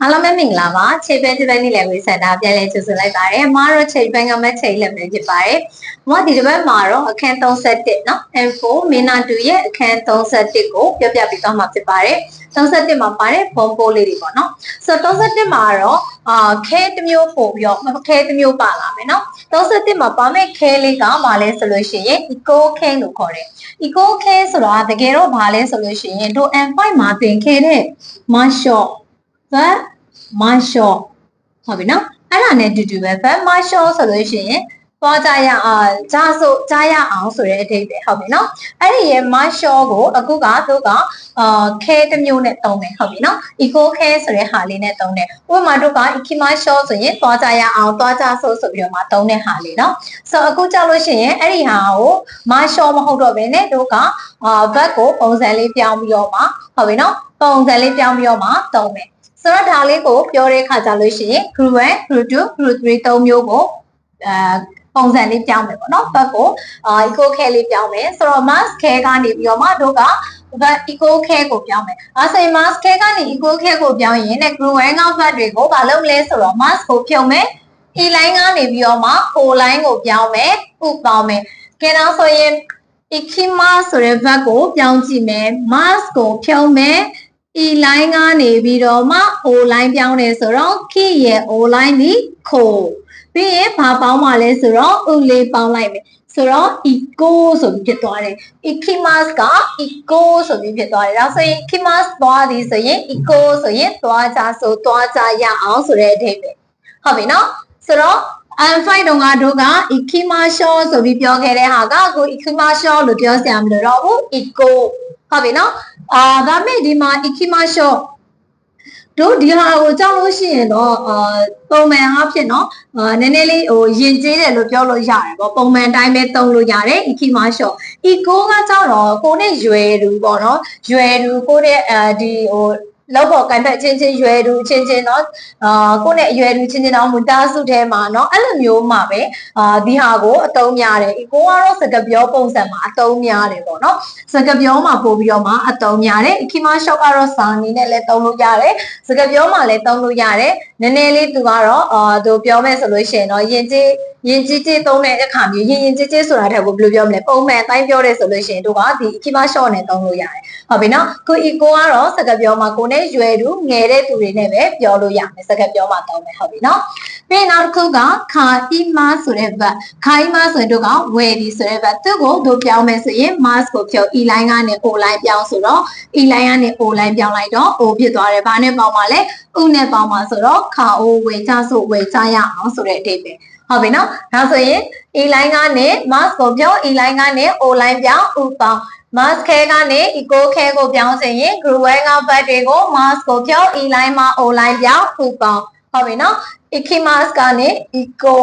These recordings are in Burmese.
အားလုံးပဲမင်္ဂလာပါချိန်ပဲဒီပိုင်းနေ့လည်းဝေးစတာပြန်လဲကြိုဆိုလိုက်ပါတယ်အမားတို့ချိန်ပိုင်းကမဲ့ချိန်လည်းပဲဖြစ်ပါတယ်။ကျွန်မဒီတစ်ပတ်မှာတော့အခန်း31เนาะ M4 မင်းနာ2ရဲ့အခန်း31ကိုပြောပြပေးသွားမှာဖြစ်ပါတယ်။31မှာပါတယ်ဘုံပိုးလေးတွေပေါ့နော်။ဆိုတော့31မှာတော့အာခဲတစ်မျိုးပို့ပြီးတော့ခဲတစ်မျိုးပါလာမယ်เนาะ။31မှာပါမယ့်ခဲလေးကဘာလဲဆိုလို့ရှိရင် eco ခဲလို့ခေါ်တယ်။ eco ခဲဆိုတာတကယ်တော့ဘာလဲဆိုလို့ရှိရင်တို့ M5 မှာသင်ခဲ့တဲ့ marshal ဗတ်မရှော့ဟုတ်ပြီနော်အဲ့ဒါနဲ့တူတူပဲဗတ်မရှော့ဆိုလို့ရှိရင်သွားကြရအောင်ဂျာဆိုကြားရအောင်ဆိုတဲ့အဓိပ္ပာယ်ဟုတ်ပြီနော်အဲ့ဒီရဲ့မရှော့ကိုအခုကသူကအာခဲတစ်မျိုးနဲ့တုံးတယ်ဟုတ်ပြီနော် eco ခဲဆိုတဲ့ဟာလေးနဲ့တုံးတယ်ဥပမာတို့က ikima short ဆိုရင်သွားကြရအောင်သွားကြဆိုဆိုပြီးတော့မှတုံးတဲ့ဟာလေးနော်ဆိုအခုကြောက်လို့ရှိရင်အဲ့ဒီဟာကိုမရှော့မဟုတ်တော့ဘဲနဲ့တို့ကအာ verb ကိုပုံစံလေးပြောင်းပြီးတော့မှဟုတ်ပြီနော်ပုံစံလေးပြောင်းပြီးတော့မှတုံးမယ် ဆိုတော့ဒါလေးကိုပြောတဲ့ခါကြလို့ရှိရင် group 1 group 2 group 3သုံးမျိုးကိုအဲပုံစံလေးပြောင်းမယ်ပေါ့နော်ဘတ်ကိုအာ eco care လေးပြောင်းမယ်ဆိုတော့ mask care ကနေပြီးတော့မှတို့ကဘတ် eco care ကိုပြောင်းမယ်အဲဆိုရင် mask care ကနေ eco care ကိုပြောင်းရင်ね group 1ကဘတ်တွေကိုဘာလုပ်မလဲဆိုတော့ mask ကိုဖြုတ်မယ် e line ကနေပြီးတော့မှ o line ကိုပြောင်းမယ်ဥပေါင်းမယ်ကဲတော့ဆိုရင် ikima ဆိုတဲ့ verb ကိုပြောင်းကြည့်မယ် mask ကိုဖြုတ်မယ် e line ကနေပြီးတော့မှ o line ပြောင်းတယ်ဆိုတော့ key ရဲ့ o line ဒီခိုပြီးရင်ဘာပေါင်းမှလဲဆိုတော့ဥလေးပေါင်းလိုက်မယ်ဆိုတော့ eco ဆိုပြီးဖြစ်သွားတယ် ikimas က eco ဆိုပြီးဖြစ်သွားတယ်ဒါဆိုရင် ikimas သွားသည်ဆိုရင် eco ဆိုရင်သွားကြဆိုသွားကြရအောင်ဆိုတဲ့အဓိပ္ပာယ်ဟုတ်ပြီနော်ဆိုတော့ M5 တုန်းကတို့က ikima short ဆိုပြီးပြောခဲ့တဲ့ဟာကအခု ikima short လို့ပြောစရာမလိုတော့ဘူး eco ဟုတ်ပြီနော် အာဒါမဲ့ဒီမှာ ikimasho တို့ဒီဟာကိုကြောက်လို့ရှိရင်တော့အာပုံမှန်အဖြစ်နော်အာနည်းနည်းလေးဟိုယဉ်ကျေးတယ်လို့ပြောလို့ရတယ်ပေါ့ပုံမှန်တိုင်းပဲသုံးလို့ရတယ် ikimasho eco ကကြောက်တော့ကိုနဲ့ရွယ်သူပေါ့နော်ရွယ်သူကိုနဲ့အာဒီဟို လောက်ပေါ်ကန်ဖက်ချင်းချင်းရွယ်သူချင်းချင်းเนาะအာကိုနဲ့အရွယ်သူချင်းချင်းတော့မူတာစုထဲမှာเนาะအဲ့လိုမျိုးမှာပဲအာဒီဟာကိုအတုံးများတယ်ကိုကတော့စကပြောပုံစံမှာအတုံးများတယ်ပေါ့เนาะစကပြောမှာပို့ပြီးတော့မှအတုံးများတယ်အခီမာရှော့ကတော့စာအနေနဲ့လည်းတုံးလို့ရတယ်စကပြောမှာလည်းတုံးလို့ရတယ်နည်းနည်းလေးသူကတော့အာသူပြောမယ်ဆိုလို့ရှိရင်တော့ယင်ကြီးရင်ကြီးကြီးသုံးတဲ့အခါမျိုးရင်ရင်ကြီးကြီးဆိုတာထက်ကိုဘယ်လိုပြောမလဲပုံမှန်အတိုင်းပြောတယ်ဆိုလို့ရှိရင်တို့ကဒီအခီမာရှော့နဲ့သုံးလို့ရတယ် ဟုတ်ပြီနော်ကိုအီကိုကတော့စကပြောမှာကိုနဲ့ရွယ်သူငယ်တဲ့သူတွေနဲ့ပဲပြောလို့ရမယ်စကပြောမှာသုံးမယ်ဟုတ်ပြီနော်ပြီးနောက်တစ်ခုကခါအီမာဆိုတဲ့ဘတ်ခါအီမာဆိုရင်တို့ကဝယ်ဒီဆိုတဲ့ဘတ်သူ့ကိုတို့ပြောင်းမယ်ဆိုရင် mask ကိုဖြုတ် e line ကနေ o line ပြောင်းဆိုတော့ e line ကနေ o line ပြောင်းလိုက်တော့ o ဖြစ်သွားတယ်ဘာနဲ့ပေါင်းပါလဲဥနဲ့ပေါင်းပါဆိုတော့ခါ o ဝယ်ချဆိုဝယ်ချရအောင်ဆိုတဲ့အဓိပ္ပာယ်ဟုတ်ပြီနော်ဒါဆိုရင် e line ကနေ mask ကိုပြောင်း e line ကနေ o line ပြောင်းဥပေါင်း mask ခဲကနေ eco ခဲကိုပြောင်းစေရင် group 1ကဘတ်တွေကို mask ကိုပြောင်း e line မှာ o line ပြောင်းဥပေါင်းဟုတ်ပြီနော် ikimas ကနေ eco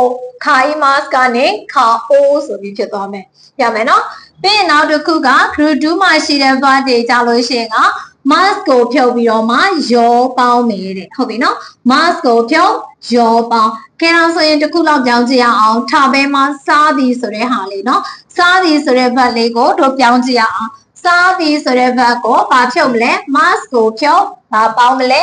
kaimas ကနေ ka o ဆိုပြီးဖြစ်သွားမယ်ရမယ်နော်ပြီးရင်နောက်တစ်ခုက group 2မှာရှိတဲ့ verb တွေကြလို့ရှိရင်က mask ကိုဖြုတ်ပြီးတော့မှရောပေါင်းမယ်တဲ့ဟုတ်ပြီနော် mask ကိုဖြုတ်ရောပေါင်းခဲတော့ဆိုရင်တစ်ခုလောက်ပြောင်းကြည့်ရအောင်ထားပဲမှာစားသည်ဆိုတဲ့ဟာလေးနော်စားသည်ဆိုတဲ့ verb လေးကိုတို့ပြောင်းကြည့်ရအောင်စားသည်ဆိုတဲ့ verb ကိုဘာဖြုတ်မလဲ mask ကိုဖြုတ်ဘာပေါင်းမလဲ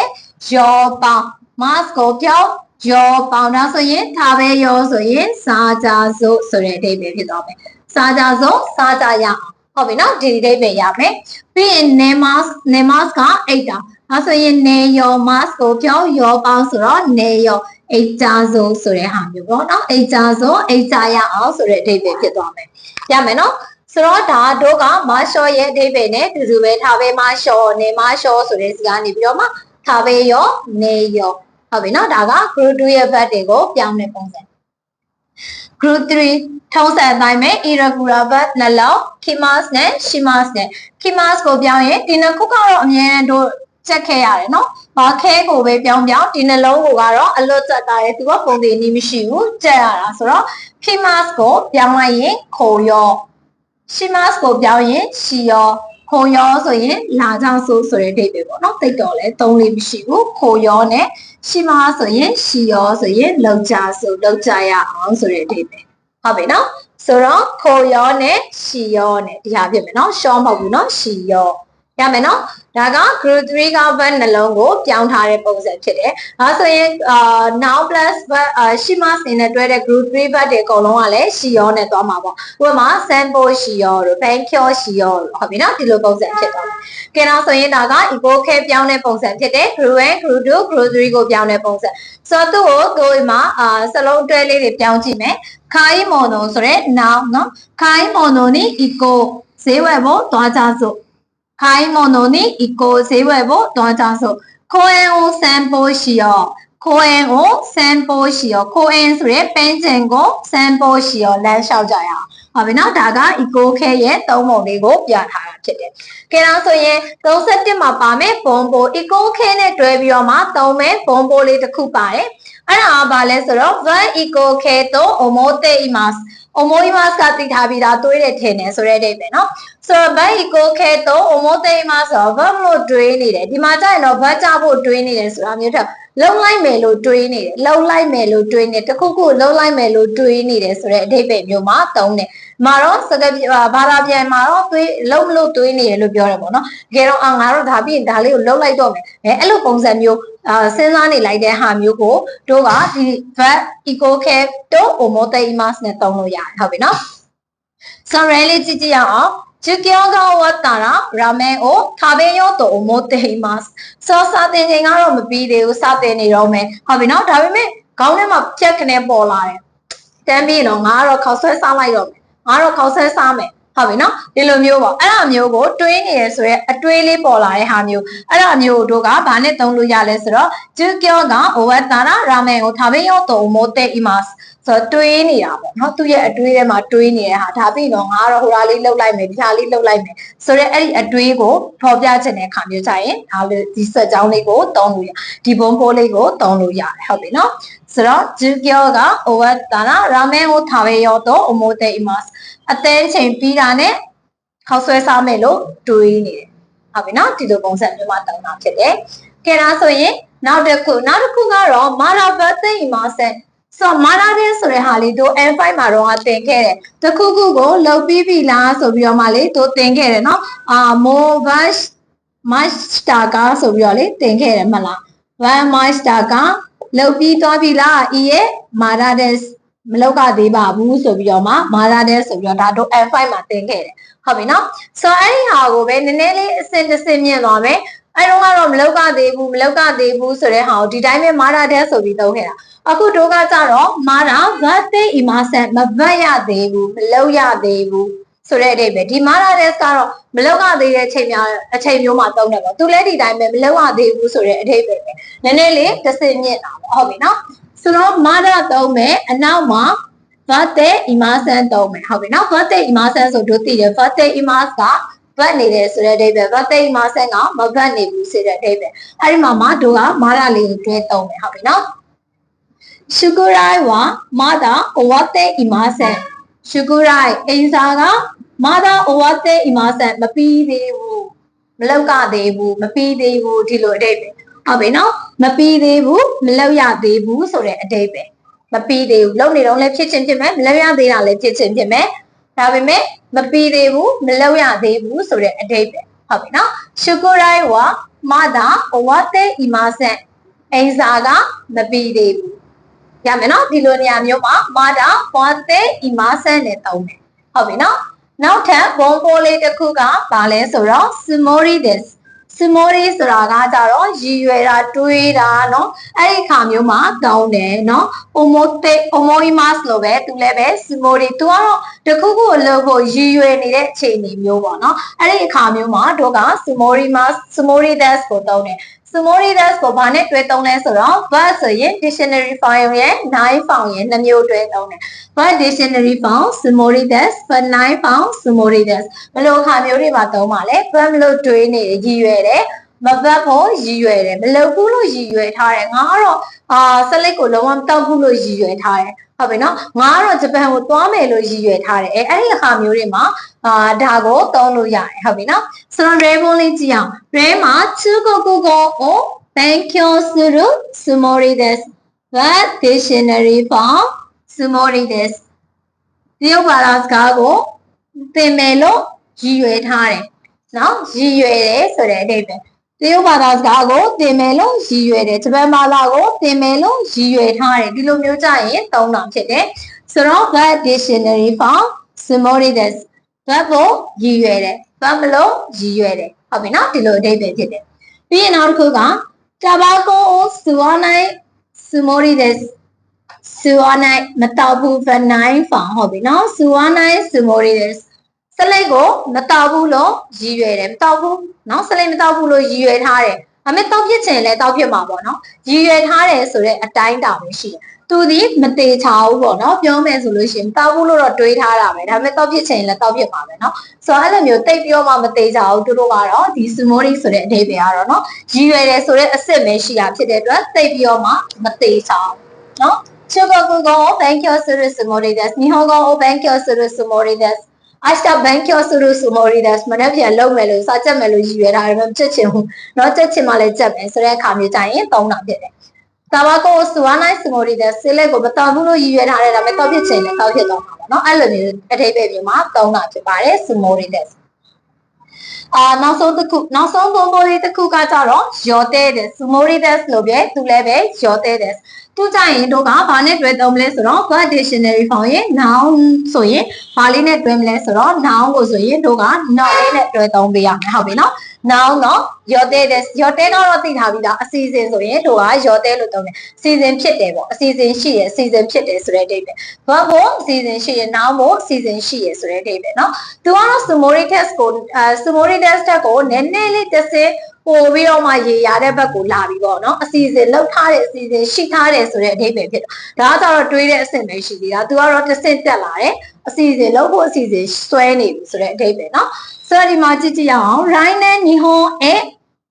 ရောပေါင်း mask ကိုဖြုတ်ရောပေါင်းတာဆိုရင်ထားပဲရောဆိုရင်စားကြစို့ဆိုတဲ့အဓိပ္ပာယ်ဖြစ်သွားမယ်စားကြစို့စားကြရအောင် ဟုတ်ပြီနော်ဒီအဓိပ္ပာယ်ရမယ်ပြီးရင် ne mask ne mask ကအိတ်တာဒါဆိုရင် ne your mask ကိုပြောင်းရောပေါင်းဆိုတော့ ne your အိတ်ကြစို့ဆိုတဲ့ဟာမျိုးပေါ့နော်အိတ်ကြစို့အိတ်ကြရအောင်ဆိုတဲ့အဓိပ္ပာယ်ဖြစ်သွားမယ်ရမယ်နော်ဆိုတော့ဒါတို့ကမရှော့ရဲ့အဓိပ္ပာယ်နဲ့တူတူပဲထားပဲမရှော့နေမရှော့ဆိုတဲ့စကားနေပြီးတော့မှထားပဲရောနေရောဟုတ်ပြီနော်ဒါက group 2ရဲ့ verb တွေကိုပြောင်းတဲ့ပုံစံ group 3ထုံးစံအတိုင်းပဲ irregular verb နှလုံး kimas နဲ့ shimas နဲ့ kimas ကိုပြောင်းရင်ဒီနှစ်ခုကတော့အမြဲတမ်းတို့ချက်ခဲ့ရတယ်နော်။ဘာခဲကိုပဲပြောင်းပြောင်းဒီနှလုံးကိုကတော့အလွတ်ချက်တာရဲ့သူကပုံသေးနည်းမရှိဘူးချက်ရတာဆိုတော့ kimas ကိုပြောင်းလိုက်ရင်ခိုရော shimas ကိုပြောင်းရင်ရှီရောခိုရောဆိုရင်လာကြောင်ဆိုဆိုတဲ့ဒိတ်ပဲပေါ့နော်တိတ်တော်လဲသုံးလေးမရှိဘူးခိုရောနဲ့ ရှိမဆိုရင်ရှီရောဆိုရင်လောက်ကြဆိုလောက်ကြရအောင်ဆိုတဲ့အဓိပ္ပာယ်ဟုတ်ပြီနော်ဆိုတော့ခိုရောနဲ့ရှီရောနဲ့ဒီဟာဖြစ်မယ်နော်ရှောမဟုတ်ဘူးနော်ရှီရော ရမယ်နော်ဒါက group 3က verb နှလုံးကိုပြောင်းထားတဲ့ပုံစံဖြစ်တယ်ဒါဆိုရင်အာ now plus verb အာရှိမစင်နဲ့တွဲတဲ့ group 3 verb တွေအကုန်လုံးကလည်းရှိရောနဲ့သွားမှာပေါ့ဥပမာ sample ရှိရောတို့ bankyo ရှိရောတို့ဟုတ်ပြီနော်ဒီလိုပုံစံဖြစ်သွားတယ်ကဲတော့ဆိုရင်ဒါက eco care ပြောင်းတဲ့ပုံစံဖြစ်တယ် group 1 group 2 group 3ကိုပြောင်းတဲ့ပုံစံဆိုတော့သူ့ကိုကိုယ်မှာအာစလုံးတွဲလေးတွေပြောင်းကြည့်မယ်ခိုင်းမော်နိုဆိုတဲ့ noun နော်ခိုင်းမော်နိုနီ eco ဈေးဝယ်ဖို့သွားကြစို့ ခိုင်းမော်နိုနီအီကိုဈေးဝယ်ဖို့သွားကြစို့ခိုအန်ကိုစမ်ပိုရှိရောခိုအန်ကိုစမ်ပိုရှိရောခိုအန်ဆိုရဲပန်းချင်ကိုစမ်ပိုရှိရောလမ်းလျှောက်ကြရအောင်ဟုတ်ပြီနော်ဒါက eco ခဲရဲ့သုံးပုံလေးကိုပြထားတာဖြစ်တယ်ကဲတော့ဆိုရင်31မှာပါမယ်ဘွန်ပို eco ခဲနဲ့တွဲပြီးတော့မှသုံးမယ်ဘွန်ပိုလေးတစ်ခုပါတယ်အဲ့ဒါကဘာလဲဆိုတော့ van eco ခဲတော့ omote imas omoimas ကသိထားပြီးသားတွေးတယ်ထင်တယ်ဆိုတဲ့အဓိပ္ပာယ်နော်ဆိုတော့ van eco ခဲတော့ omote imas ဆိုတော့ verb လို့တွေးနေတယ်ဒီမှာကျရင်တော့ verb ကြဖို့တွေးနေတယ်ဆိုတာမျိုးထက်လုံလိုက်မယ်လို့တွေးနေတယ်လုံလိုက်မယ်လို့တွေးနေတခုခုလုံလိုက်မယ်လို့တွေးနေတယ်ဆိုတဲ့အဓိပ္ပာယ်မျိုးမှာသုံးတယ်မှာတော့စကားဘာသာပြန်မှာတော့တွေးလုံမလို့တွေးနေတယ်လို့ပြောတယ်ပေါ့နော်တကယ်တော့အာငါတို့ဒါပြီးရင်ဒါလေးကိုလုံလိုက်တော့မယ်အဲအဲ့လိုပုံစံမျိုး အာစဉ်းစားနေလိုက်တဲ့ဟာမျိုးကိုတို့ကဒီ verb eco care တို့ omote imas နဲ့သုံးလို့ရတယ်ဟုတ်ပြီနော် so ရဲလေးကြည့်ကြည့်ရအောင်ဂျူကယောကဝတ်တာရာရာမဲကိုခါဘေယောတို omote imas စောစာတင်ချိန်ကတော့မပြီးသေးဘူးစတင်နေတော့မယ်ဟုတ်ပြီနော်ဒါပေမဲ့ခေါင်းထဲမှာဖြက်ခနဲ့ပေါ်လာတယ်တန်းပြီးတော့ငါကတော့ခေါက်ဆွဲစားလိုက်တော့မယ်ငါတော့ခေါက်ဆွဲစားမယ် ဟုတ်ပြီနော်ဒီလိုမျိုးပေါ့အဲ့ဒါမျိုးကိုတွေးနေရဆိုရဲအတွေးလေးပေါ်လာတဲ့ဟာမျိုးအဲ့ဒါမျိုးတို့ကဘာနဲ့သုံးလို့ရလဲဆိုတော့ဂျူကယောကအိုဝတ်တာရာရာမဲကိုထာဘေယောတို omote imas ဆိုတော့တွေးနေတာပေါ့နော်သူ့ရဲ့အတွေးထဲမှာတွေးနေတဲ့ဟာဒါပြီးတော့ငါကတော့ဟိုဟာလေးလှုပ်လိုက်မယ်ဒီဟာလေးလှုပ်လိုက်မယ်ဆိုတော့အဲ့ဒီအတွေးကိုဖော်ပြခြင်းတဲ့ခါမျိုးကြရင်ဒါလေးဒီစက်ကြောင်းလေးကိုတုံးလို့ရဒီဘုံဖိုးလေးကိုတုံးလို့ရတယ်ဟုတ်ပြီနော်ဆိုတော့ဂျူကယောကအိုဝတ်တာနာရာမဲကိုထားပဲရောတော့အမိုတေအီမတ် အသင်းချိန်ပြီးတာနဲ့ခေါက်ဆွဲစားမယ်လို့တွေးနေတယ်ဟုတ်ပြီနော်ဒီလိုပုံစံမျိုးမှာတုံးတာဖြစ်တယ်ကဲဒါဆိုရင်နောက်တစ်ခုနောက်တစ်ခုကတော့မာရာဘတ်တေအီမတ်ဆိုတော့မာလာတဲ့ဆိုတဲ့ဟာလေးတို့ N5 မှာတော့တင်ခဲ့တယ်တခုခုကိုလုတ်ပြီးပြီလားဆိုပြီးတော့မှလေတို့တင်ခဲ့တယ်နော်အာ Movash Master ကဆိုပြီးတော့လေတင်ခဲ့တယ်မလား Van Master ကလုတ်ပြီးသွားပြီလားဤရဲ့မာလာတဲ့ မလောက်ကသေးပါဘူးဆိုပြီးတော့မှမာလာတဲ့ဆိုပြီးတော့ဒါတို့ N5 မှာတင်ခဲ့တယ်ဟုတ်ပြီနော်ဆိုတော့အဲ့ဒီဟာကိုပဲနည်းနည်းလေးအစင်တစ်စင်မြင်သွားမယ်အဲ့တော့ကတော့မလောက်ကသေးဘူးမလောက်ကသေးဘူးဆိုတဲ့ဟာကိုဒီတိုင်းပဲမာလာတဲ့ဆိုပြီးသုံးခဲ့တာအခုတို့ကကြတော့မာတာဗတ်သိအီမာဆန်မဗတ်ရသေးဘူးမလောက်ရသေးဘူးဆိုတဲ့အဓိပ္ပာယ်ဒီမာတာတဲ့ကတော့မလောက်ကသေးတဲ့အချိန်များအချိန်မျိုးမှာသုံးတယ်ပေါ့သူလည်းဒီတိုင်းပဲမလောက်ရသေးဘူးဆိုတဲ့အဓိပ္ပာယ်ပဲနည်းနည်းလေးတစ်စင်မြင့်တာပေါ့ဟုတ်ပြီနော် ဆိုတော့မာတာသုံးမယ်အနောက်မှာဗတ်သိအီမာဆန်သုံးမယ်ဟုတ်ပြီနော်ဗတ်သိအီမာဆန်ဆိုတို့သိတယ်ဗတ်သိအီမာကဗတ်နေတယ်ဆိုတဲ့အဓိပ္ပာယ်ဗတ်သိအီမာဆန်ကမဗတ်နေဘူးဆိုတဲ့အဓိပ္ပာယ်အဲ့ဒီမှာမှာတို့ကမာတာလေးကိုတွဲသုံးမယ်ဟုတ်ပြီနော်ရှုကူရိုင်းဝါမာတာအဝတ်တဲ့အီမာဆန်ရှုကူရိုင်းအင်စာကမာတာအဝတ်တဲ့အီမာဆန်မပြီးသေးဘူးမလောက်ကသေးဘူးမပြီးသေးဘူးဒီလိုအတိတ်ပဲ ဟုတ်ပြီနော်မပြီးသေးဘူးမလောက်ရသေးဘူးဆိုတဲ့အတိတ်ပဲမပြီးသေးဘူးလုံနေတော့လည်းဖြစ်ချင်းဖြစ်မယ်မလောက်ရသေးတာလည်းဖြစ်ချင်းဖြစ်မယ်ဒါပေမဲ့မပြီးသေးဘူးမလောက်ရသေးဘူးဆိုတဲ့အတိတ်ပဲဟုတ်ပြီနော်ရှုကူရိုင်းဝါမာတာအဝတ်တဲ့အီမာဆန်အင်စာကမပြီးသေးဘူးရမယ်နော်ဒီလိုနေရာမျိုးမှာမာတာဘွာတဲ့ဤမာဆန်နဲ့တုံးတယ်ဟုတ်ပြီနော်နောက်ထပ်ဘုံပိုးလေးတစ်ခုကဘာလဲဆိုတော့ simorides simori ဆိုတာကကြတော့ရည်ရွယ်တာတွေးတာเนาะအဲ့ဒီခါမျိုးမှာတောင်းတယ်เนาะ omote omoimas လို့ပဲသူလည်းပဲ simori သူကတော့တခုခုအလုပ်ဖို့ရည်ရွယ်နေတဲ့အခြေအနေမျိုးပေါ့เนาะအဲ့ဒီအခါမျိုးမှာတို့က simorimas simorides ကိုတောင်းတယ် Sumoridas ကိုဘာနဲ့တွဲသုံးလဲဆိုတော့ verb ဆိုရင် dictionary file ရဲ့ nine file ရဲ့နှမျိုးတွဲသုံးတယ် verb dictionary file Sumoridas verb nine file Sumoridas ဘယ်လိုအခါမျိုးတွေမှာသုံးပါလဲ verb လို့တွဲနေရည်ရွယ်တယ်မဗတ်ဖို့ရည်ရွယ်တယ်မလုပ်ဘူးလို့ရည်ရွယ်ထားတယ်ငါကတော့အာဆလစ်ကိုလုံးဝမတောက်ဘူးလို့ရည်ရွယ်ထားတယ် ဟုတ်ပြီနော်ငါကတော့ဂျပန်ကိုသွားမယ်လို့ရည်ရွယ်ထားတယ်အဲအဲ့ဒီဟာမျိုးတွေမှာအာဒါကိုသုံးလို့ရတယ်ဟုတ်ပြီနော်ဆိုတော့ rare ဘုံလေးကြည့်အောင် rare မှာ chugokugo ကို thank you suru sumori desu what dictionary for sumori desu ဒီဥပါဒစကားကိုသင်မယ်လို့ရည်ရွယ်ထားတယ်နော်ရည်ရွယ်တယ်ဆိုတဲ့အဓိပ္ပာယ် တရုတ်ဘာသာစကားကိုသင်မယ်လို့ရည်ရွယ်တယ်ဂျပန်ဘာသာကိုသင်မယ်လို့ရည်ရွယ်ထားတယ်ဒီလိုမျိုးကြရင်သုံးတာဖြစ်တယ်ဆိုတော့ verb dictionary for similarities verb ကိုရည်ရွယ်တယ် verb မလို့ရည်ရွယ်တယ်ဟုတ်ပြီနော်ဒီလိုအဓိပ္ပာယ်ဖြစ်တယ်ပြီးရင်နောက်တစ်ခုက tobacco ကိုစူဝနိုင် similarities စူဝနိုင်မတော်ဘူး verb 9 for ဟုတ်ပြီနော်စူဝနိုင် similarities စလိတ်ကိုမတောက်ဘူးလို့ရည်ရွယ်တယ်မတောက်ဘူးเนาะစလိတ်မတောက်ဘူးလို့ရည်ရွယ်ထားတယ်ဒါပေမဲ့တောက်ဖြစ်ချင်လဲတောက်ဖြစ်မှာပေါ့နော်ရည်ရွယ်ထားတယ်ဆိုတဲ့အတိုင်းတောင်ရှိတယ်သူဒီမတေချာဘူးပေါ့နော်ပြောမယ်ဆိုလို့ရှိရင်တောက်ဘူးလို့တော့တွေးထားတာပဲဒါပေမဲ့တောက်ဖြစ်ချင်လဲတောက်ဖြစ်မှာပဲနော်ဆိုတော့အဲ့လိုမျိုးတိတ်ပြောမှမတေချာဘူးသူတို့ကတော့ဒီ smoothie ဆိုတဲ့အဓိပ္ပာယ်ကတော့နော်ရည်ရွယ်တယ်ဆိုတဲ့အစ်စ်ပဲရှိတာဖြစ်တဲ့အတွက်တိတ်ပြောမှမတေချာဘူးနော် Chugokugo, thank you, Suru Sumori desu. Nihongo, thank you, Suru Sumori desu. အာရှဘန်ကျော်ဆူရူဆူမော်ရီဒတ်မနေ့ပြန်လုံမယ်လို့စာချက်မယ်လို့ရည်ရွယ်တာဒါပေမဲ့ချက်ချင်ဘူးเนาะချက်ချင်မှလည်းချက်မယ်ဆိုတဲ့အခါမျိုးကြရင်သုံးတာဖြစ်တယ်တာဘာကိုဆူဝါနိုင်ဆူမော်ရီဒတ်ဆေးလက်ကိုမတော်ဘူးလို့ရည်ရွယ်ထားတယ်ဒါပေမဲ့တော့ဖြစ်ချင်တယ်တော့ဖြစ်တော့မှာပေါ့เนาะအဲ့လိုမျိုးအထိပ္ပယ်မျိုးမှာသုံးတာဖြစ်ပါတယ်ဆူမော်ရီဒတ်အာနောက်ဆုံးတစ်ခုနောက်ဆုံးပုံပေါ်လေးတစ်ခုကကြတော့ယောတဲတဲ့ဆူမိုရီဒက်စ်လို့ပဲသူလည်းပဲယောတဲတဲ့ သူကြရင်တို့ကဘာနဲ့တွဲသုံးမလဲဆိုတော့ verb dictionary form ရဲ့ noun ဆိုရင်ဘာလေးနဲ့တွဲမလဲဆိုတော့ noun ကိုဆိုရင်တို့က noun လေးနဲ့တွဲသုံးပေးရမယ်ဟုတ်ပြီနော် noun တော့ရောတဲတယ်ရောတဲတော့သိထားပြီးသားအစီအစဉ်ဆိုရင်တို့ကရောတဲလို့သုံးတယ်အစီအစဉ်ဖြစ်တယ်ပေါ့အစီအစဉ်ရှိရအစီအစဉ်ဖြစ်တယ်ဆိုတဲ့အဓိပ္ပာယ် verb ကိုအစီအစဉ်ရှိရ noun ကိုအစီအစဉ်ရှိရဆိုတဲ့အဓိပ္ပာယ်နော်သူကတော့ summary test ကိုအဲ summary test ကိုနည်းနည်းလေးတစ်စင်း ပို့ပြီးတော့မှရေရတဲ့ဘက်ကိုလာပြီးပေါ့နော်အစီအစဉ်လောက်ထားတဲ့အစီအစဉ်ရှိထားတယ်ဆိုတဲ့အဓိပ္ပာယ်ဖြစ်တာဒါကတော့တွေးတဲ့အဆင့်ပဲရှိသေးတာသူကတော့တစ်ဆင့်တက်လာတယ်အစီအစဉ်လောက်ဖို့အစီအစဉ်ဆွဲနေပြီဆိုတဲ့အဓိပ္ပာယ်နော်ဆိုတော့ဒီမှာကြည့်ကြည့်ရအောင် right နဲ့ nihon e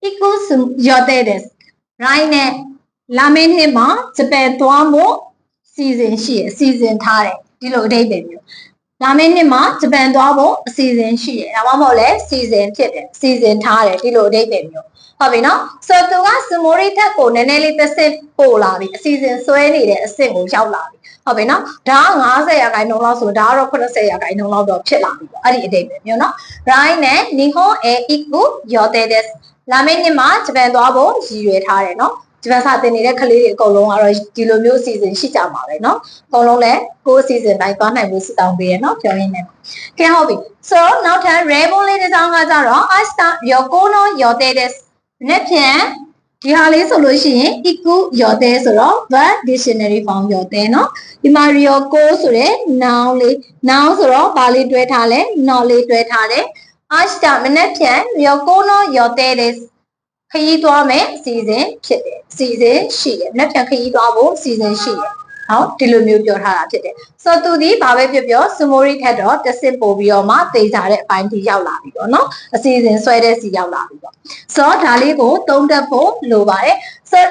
equals ရောတဲ့တယ် right နဲ့လာမင်းနှစ်မှာဂျပန်သွားဖို့စီစဉ်ရှိရအစီအစဉ်ထားတယ်ဒီလိုအဓိပ္ပာယ်မျိုး လာမင်းနှစ်မှာဂျပန်သွားဖို့အစီအစဉ်ရှိတယ်ဒါမှမဟုတ်လဲစီစဉ်ဖြစ်တယ်စီစဉ်ထားတယ်ဒီလိုအဓိပ္ပာယ်မျိုးဟုတ်ပြီနော်ဆိုတော့သူကစမိုရီထက်ကိုနည်းနည်းလေးတစ်ဆင့်ပို့လာပြီအစီအစဉ်ဆွဲနေတဲ့အဆင့်ကိုရောက်လာပြီဟုတ်ပြီနော်ဒါက90ရာခိုင်နှုန်းလောက်ဆိုဒါကတော့80ရာခိုင်နှုန်းလောက်တော့ဖြစ်လာပြီပေါ့အဲ့ဒီအဓိပ္ပာယ်မျိုးနော် right နဲ့ nihon e iku yote des လာမယ့်နှစ်မှာဂျပန်သွားဖို့ရည်ရွယ်ထားတယ်နော် ဂျပန်စာသင်နေတဲ့ကလေးတွေအကုန်လုံးကတော့ဒီလိုမျိုးအစီအစဉ်ရှိကြမှာပဲเนาะအကုန်လုံးလည်းကိုယ်အစီအစဉ်တိုင်းသွားနိုင်ဖို့စတောင်းပေးရเนาะပြောရင်းနဲ့ကဲဟုတ်ပြီ so နောက်ထပ် rainbow လေးတစ်စောင်းကကြတော့ asta yoko no yote des နေ့ဖြန်ဒီဟာလေးဆိုလို့ရှိရင် iku yote ဆိုတော့ verb dictionary form yote เนาะဒီမှာ ryoko ဆိုတဲ့ noun လေး noun ဆိုတော့ဘာလေးတွဲထားလဲ noun လေးတွဲထားတယ် asta မနေ့ဖြန် ryoko no yote des ခရီးသွားမယ်အစီအစဉ်ဖြစ်တယ်အစီအစဉ်ရှိတယ်လက်ပြန်ခရီးသွားဖို့အစီအစဉ်ရှိတယ်နော်ဒီလိုမျိုးပြောထားတာဖြစ်တယ်ဆိုတော့သူဒီဘာပဲပြောပြောစမိုရီထက်တော့တစ်စစ်ပို့ပြီးတော့မှတေချာတဲ့အပိုင်းထိရောက်လာပြီပေါ့နော်အစီအစဉ်ဆွဲတဲ့စီရောက်လာပြီပေါ့ဆိုတော့ဒါလေးကိုသုံးတတ်ဖို့လိုပါတယ်ဆို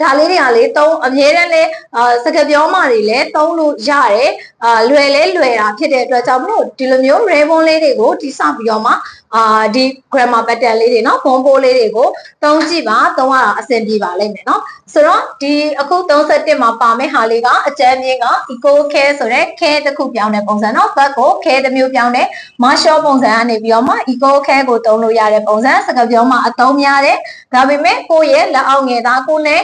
ဒါလေးတွေကလေသုံးအမြဲတမ်းလဲအာစကားပြောမှတွေလဲသုံးလို့ရတယ်အာလွယ်လဲလွယ်တာဖြစ်တဲ့အတွက်ကြောင့်မလို့ဒီလိုမျိုး ribbon လေးတွေကိုတိစပြီးတော့မှ အာဒီ grammar pattern လေးတွေเนาะဘုံပိုးလေးတွေကိုသုံးကြည့်ပါသုံးရတာအဆင်ပြေပါလိမ့်မယ်เนาะဆိုတော့ဒီအခု31မှာပါမယ့်ဟာလေးကအကျမ်းမြင့်က eco care ဆိုတဲ့ care တစ်ခုပြောင်းတဲ့ပုံစံเนาะ back ကို care တစ်မျိုးပြောင်းတဲ့ marshal ပုံစံကနေပြီးတော့မှ eco care ကိုသုံးလို့ရတဲ့ပုံစံစကားပြောမှအသုံးများတယ်ဒါပေမဲ့ကိုယ့်ရဲ့လက်အောက်ငယ်သားကိုနဲ့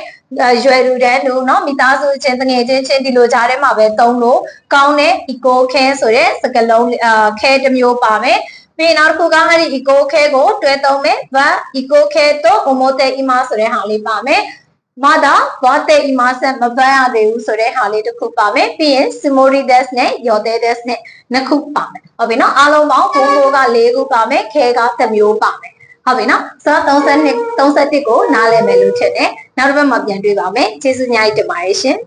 ရွယ်လူတန်းလူเนาะမိသားစုချင်းတငယ်ချင်းချင်းဒီလိုကြားထဲမှာပဲသုံးလို့ကောင်းတဲ့ eco care ဆိုတဲ့စကားလုံးအာ care တစ်မျိုးပါမယ် ပြီးနောက်တစ်ခုကအဲ့ဒီ eco care ကိုတွဲသုံးမယ် va eco care တော့ omote ima ဆိုတဲ့ဟာလေးပါမယ်မဒါဘာတေအီမာဆက်မပန်းရသေးဘူးဆိုတဲ့ဟာလေးတစ်ခုပါမယ်ပြီးရင် simorides နဲ့ yotedes နဲ့နှစ်ခုပါမယ်ဟုတ်ပြီနော်အားလုံးပေါင်းဘိုးဘိုးက၄ခုပါမယ်ခဲကတစ်မျိုးပါမယ်ဟုတ်ပြီနော်ဆိုတော့32 31ကိုနားလည်မယ်လို့ထင်တယ်နောက်တစ်ပတ်မှာပြန်တွေ့ပါမယ်ကျေးဇူးအများကြီးတင်ပါတယ်ရှင်